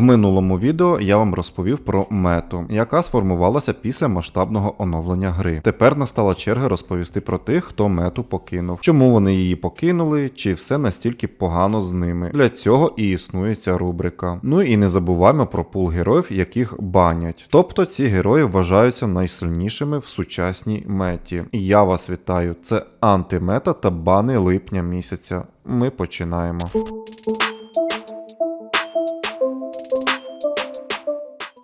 В минулому відео я вам розповів про мету, яка сформувалася після масштабного оновлення гри. Тепер настала черга розповісти про тих, хто мету покинув, чому вони її покинули, чи все настільки погано з ними. Для цього і існує ця рубрика. Ну і не забуваємо про пул героїв, яких банять. Тобто ці герої вважаються найсильнішими в сучасній меті. І я вас вітаю. Це антимета та бани липня місяця. Ми починаємо.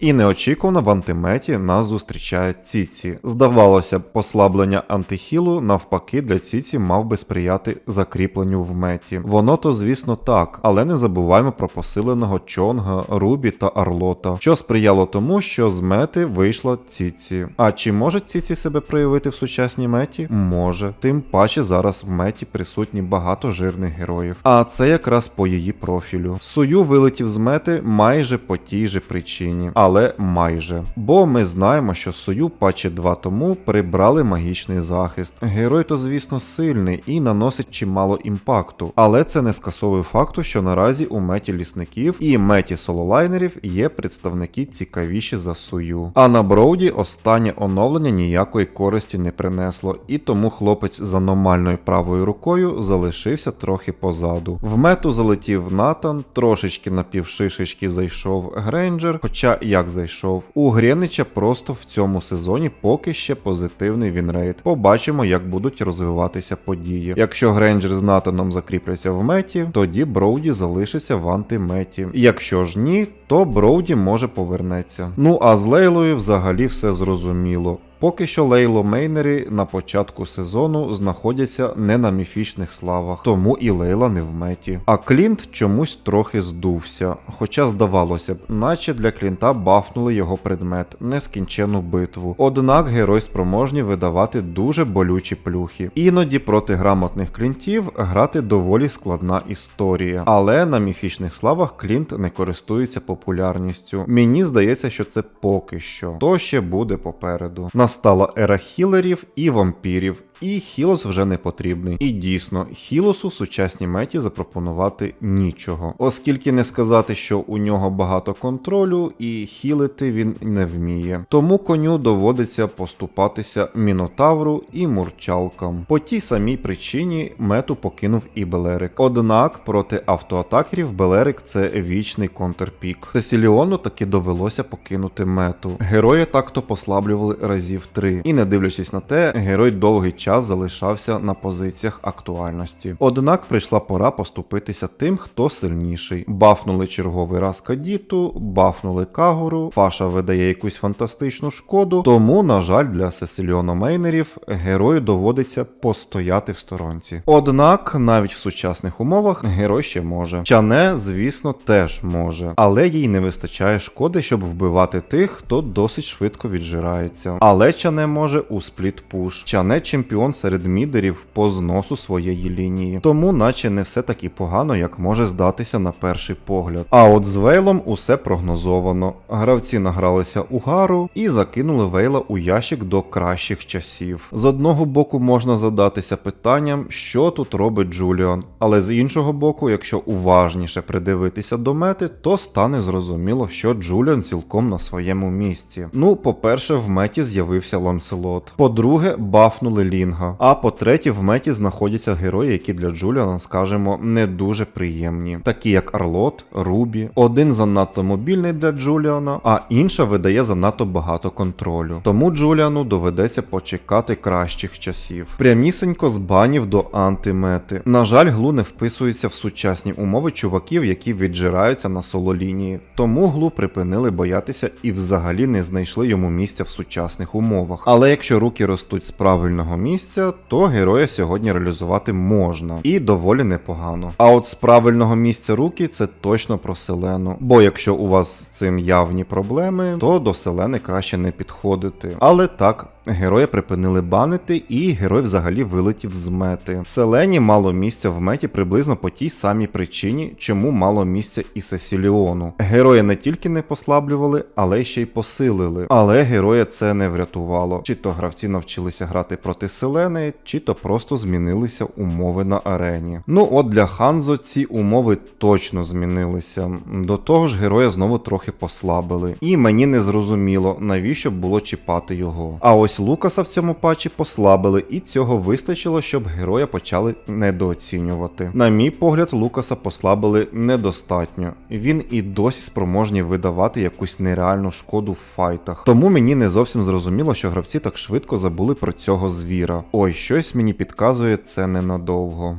І неочікувано в антиметі нас зустрічає Ціці. Здавалося б, послаблення антихілу навпаки для Ціці мав би сприяти закріпленню в меті. Воно то, звісно, так, але не забуваємо про посиленого Чонга, Рубі та Арлота, що сприяло тому, що з мети вийшла Ціці. А чи може Ціці себе проявити в сучасній меті? Може. Тим паче зараз в меті присутні багато жирних героїв. А це якраз по її профілю. Сую вилетів з мети майже по тій же причині але майже. Бо ми знаємо, що Сою патчі 2 тому прибрали магічний захист. Герой то, звісно, сильний і наносить чимало імпакту, але це не скасовує факту, що наразі у меті лісників і меті сололайнерів є представники цікавіші за Сою. А на Броуді останнє оновлення ніякої користі не принесло, і тому хлопець з аномальною правою рукою залишився трохи позаду. В мету залетів Натан, трошечки напівшишечки зайшов Грейнджер, хоча я як зайшов. У Гренича просто в цьому сезоні поки ще позитивний вінрейт. Побачимо, як будуть розвиватися події. Якщо Грейнджер з Натаном закріпляться в меті, тоді Броуді залишиться в антиметі. Якщо ж ні, то Броуді може повернеться. Ну а з Лейлою взагалі все зрозуміло. Поки що Лейло Мейнері на початку сезону знаходяться не на міфічних славах, тому і Лейла не в меті. А Клінт чомусь трохи здувся. Хоча здавалося б, наче для Клінта бафнули його предмет, нескінчену битву. Однак герой спроможні видавати дуже болючі плюхи. Іноді проти грамотних клінтів грати доволі складна історія. Але на міфічних славах Клінт не користується популярністю. Мені здається, що це поки що. То ще буде попереду. Настала ера хілерів і вампірів, і Хілос вже не потрібний. І дійсно, Хілосу в сучасній меті запропонувати нічого, оскільки не сказати, що у нього багато контролю, і хілити він не вміє. Тому коню доводиться поступатися мінотавру і мурчалкам. По тій самій причині мету покинув і Белерик. Однак проти автоатакерів Белерик це вічний контрпік. Сесіліону таки довелося покинути мету. Герої так-то послаблювали разів три. І не дивлячись на те, герой довгий час час залишався на позиціях актуальності. Однак прийшла пора поступитися тим, хто сильніший. Бафнули черговий раз Кадіту, бафнули Кагуру, Фаша видає якусь фантастичну шкоду, тому, на жаль, для сесильйономейнерів герою доводиться постояти в сторонці. Однак, навіть в сучасних умовах герой ще може. Чане, звісно, теж може, але їй не вистачає шкоди, щоб вбивати тих, хто досить швидко віджирається. Але Чане може у спліт пуш. Чане чемпіон чемпіон серед мідерів по зносу своєї лінії. Тому, наче не все так і погано, як може здатися на перший погляд. А от з Вейлом усе прогнозовано. Гравці награлися у гару і закинули Вейла у ящик до кращих часів. З одного боку можна задатися питанням, що тут робить Джуліан, але з іншого боку, якщо уважніше придивитися до мети, то стане зрозуміло, що Джуліан цілком на своєму місці. Ну, по-перше, в меті з'явився Ланселот. По-друге, бафнули Лін. Кінга. А по-третє, в меті знаходяться герої, які для Джуліана, скажімо, не дуже приємні, такі як Арлот, Рубі. Один занадто мобільний для Джуліана, а інша видає занадто багато контролю. Тому Джуліану доведеться почекати кращих часів. Прямісенько з банів до антимети. На жаль, глу не вписується в сучасні умови чуваків, які віджираються на соло лінії. Тому глу припинили боятися і взагалі не знайшли йому місця в сучасних умовах. Але якщо руки ростуть з правильного місця, місця, то героя сьогодні реалізувати можна і доволі непогано. А от з правильного місця руки це точно про селену. Бо якщо у вас з цим явні проблеми, то до селени краще не підходити. Але так героя припинили банити, і герой взагалі вилетів з мети. Селені мало місця в меті приблизно по тій самій причині, чому мало місця і Сесіліону. Героя не тільки не послаблювали, але ще й посилили. Але героя це не врятувало. Чи то гравці навчилися грати проти Селени, чи то просто змінилися умови на арені. Ну от для Ханзо ці умови точно змінилися. До того ж, героя знову трохи послабили. І мені не зрозуміло, навіщо було чіпати його. А ось Лукаса в цьому патчі послабили, і цього вистачило, щоб героя почали недооцінювати. На мій погляд, Лукаса послабили недостатньо. Він і досі спроможні видавати якусь нереальну шкоду в файтах. Тому мені не зовсім зрозуміло, що гравці так швидко забули про цього звіра. Ой, щось мені підказує це ненадовго.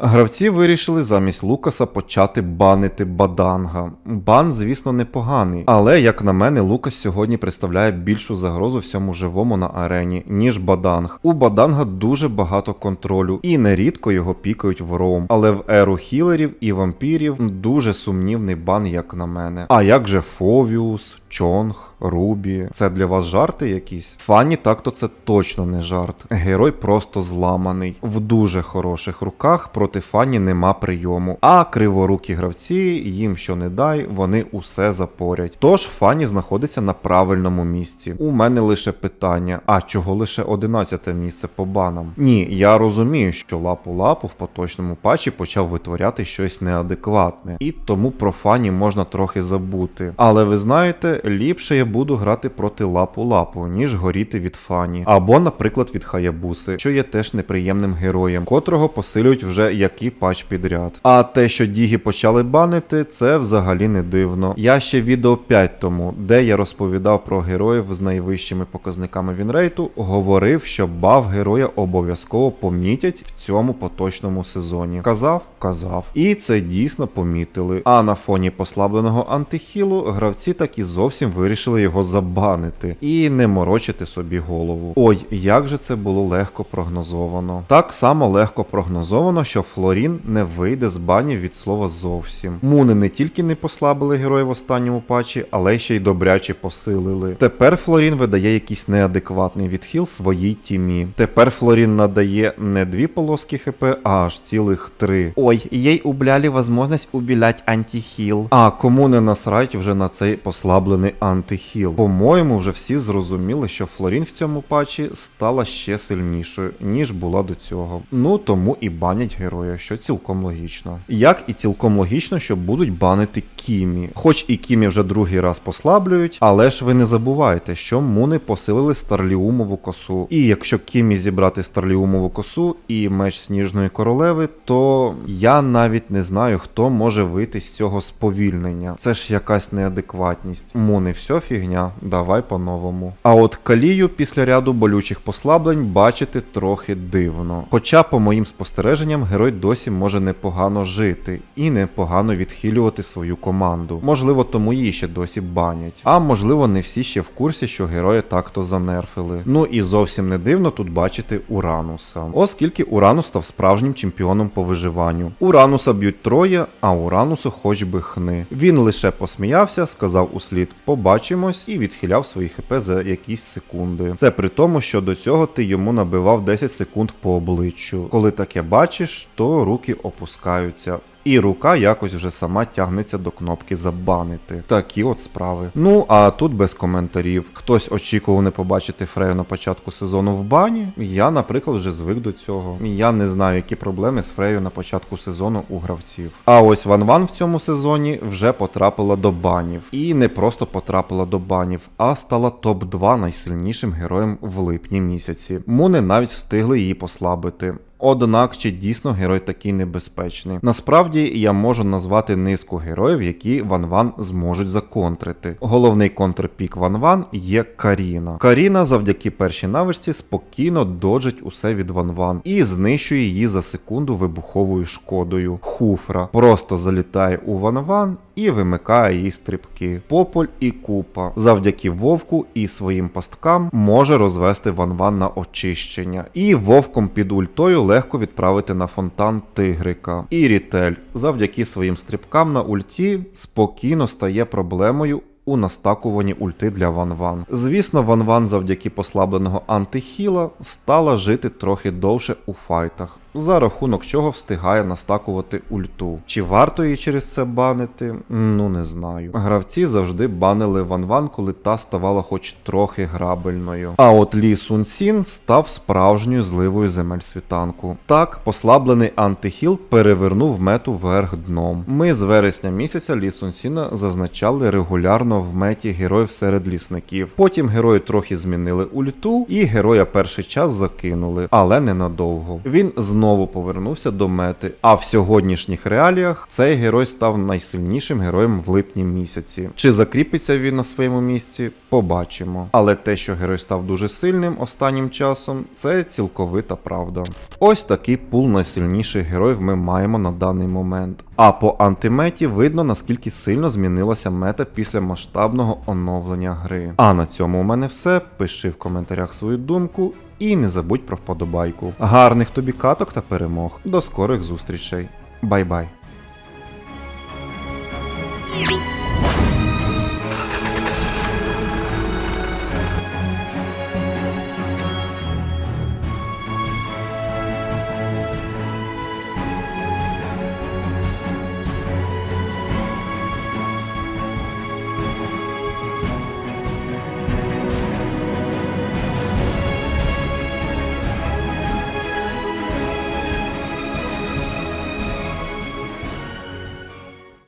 Гравці вирішили замість Лукаса почати банити Баданга. Бан, звісно, непоганий, але як на мене, Лукас сьогодні представляє більшу загрозу всьому живому на арені, ніж Баданг. У Баданга дуже багато контролю, і нерідко його пікають в ром. Але в еру хілерів і вампірів дуже сумнівний бан, як на мене. А як же Фовіус, Чонг? Рубі, це для вас жарти якісь? Фані так-то це точно не жарт. Герой просто зламаний. В дуже хороших руках проти Фані нема прийому. А криворукі гравці, їм що не дай, вони усе запорять. Тож Фані знаходиться на правильному місці. У мене лише питання: а чого лише 11 місце по банам? Ні, я розумію, що лапу лапу в поточному патчі почав витворяти щось неадекватне, і тому про Фані можна трохи забути. Але ви знаєте, ліпше я буду грати проти лапу-лапу, ніж горіти від фані. Або, наприклад, від Хаябуси, що є теж неприємним героєм, котрого посилюють вже який патч підряд. А те, що Дігі почали банити, це взагалі не дивно. Я ще відео 5 тому, де я розповідав про героїв з найвищими показниками вінрейту, говорив, що баф героя обов'язково помітять в цьому поточному сезоні. Казав, казав. І це дійсно помітили. А на фоні послабленого антихілу гравці так і зовсім вирішили його забанити і не морочити собі голову. Ой, як же це було легко прогнозовано. Так само легко прогнозовано, що Флорін не вийде з банів від слова зовсім. Муни не тільки не послабили героя в останньому патчі, але ще й добряче посилили. Тепер Флорін видає якийсь неадекватний відхил своїй тімі. Тепер Флорін надає не дві полоски хп, а аж цілих три. Ой, їй убляли можливість убілять антихіл. А кому не насрать вже на цей послаблений антихіл? По-моєму, вже всі зрозуміли, що Флорін в цьому патчі стала ще сильнішою, ніж була до цього. Ну тому і банять героя, що цілком логічно. Як і цілком логічно, що будуть банити Кімі. Хоч і Кімі вже другий раз послаблюють, але ж ви не забувайте, що муни посилили Старліумову косу. І якщо Кімі зібрати Старліумову косу і меч Сніжної королеви, то я навіть не знаю, хто може вийти з цього сповільнення. Це ж якась неадекватність. Муни, все фігня, давай по-новому. А от калію після ряду болючих послаблень бачити трохи дивно. Хоча, по моїм спостереженням, герой досі може непогано жити і непогано відхилювати свою команду. Можливо, тому її ще досі банять. А можливо, не всі ще в курсі, що героя так-то занерфили. Ну і зовсім не дивно тут бачити Урануса. Оскільки Уранус став справжнім чемпіоном по виживанню. Урануса б'ють троє, а Уранусу хоч би хни. Він лише посміявся, сказав услід побачимось і відхиляв свої хп за якісь секунди. Це при тому, що до цього ти йому набивав 10 секунд по обличчю. Коли таке бачиш, то руки опускаються. І рука якось вже сама тягнеться до кнопки забанити. Такі от справи. Ну а тут без коментарів. Хтось очікував не побачити Фрею на початку сезону в бані. Я, наприклад, вже звик до цього. Я не знаю, які проблеми з Фрею на початку сезону у гравців. А ось Ван Ван в цьому сезоні вже потрапила до банів. І не просто потрапила до банів, а стала топ-2 найсильнішим героєм в липні місяці. Муни навіть встигли її послабити. Однак чи дійсно герой такий небезпечний? Насправді я можу назвати низку героїв, які Ван Ван зможуть законтрити. Головний контрпік Ван Ван є Каріна. Каріна завдяки першій навичці спокійно доджить усе від Ван Ван і знищує її за секунду вибуховою шкодою. Хуфра просто залітає у Ван Ван і вимикає їй стрибки. Пополь і купа. Завдяки вовку і своїм пасткам може розвести Ван-Ван на очищення. І вовком під ультою легко відправити на фонтан тигрика. І Рітель завдяки своїм стрибкам на ульті спокійно стає проблемою у настакуванні ульти для Ван Ван. Звісно, Ван Ван завдяки послабленого антихіла стала жити трохи довше у файтах, за рахунок чого встигає настакувати ульту. Чи варто її через це банити? Ну не знаю. Гравці завжди банили Ван Ван, коли та ставала хоч трохи грабельною. А от Лі Сун Сін став справжньою зливою земель світанку. Так, послаблений антихіл перевернув мету вверх дном. Ми з вересня місяця Лі Сун Сіна зазначали регулярно в меті героїв серед лісників. Потім герої трохи змінили ульту, і героя перший час закинули, але ненадовго. Він знову повернувся до мети. А в сьогоднішніх реаліях цей герой став найсильнішим героєм в липні місяці. Чи закріпиться він на своєму місці? Побачимо. Але те, що герой став дуже сильним останнім часом, це цілковита правда. Ось такий пул найсильніших героїв ми маємо на даний момент. А по антиметі видно наскільки сильно змінилася мета після масштабного оновлення гри. А на цьому у мене все. Пиши в коментарях свою думку і не забудь про вподобайку. Гарних тобі каток та перемог. До скорих зустрічей. Бай-бай.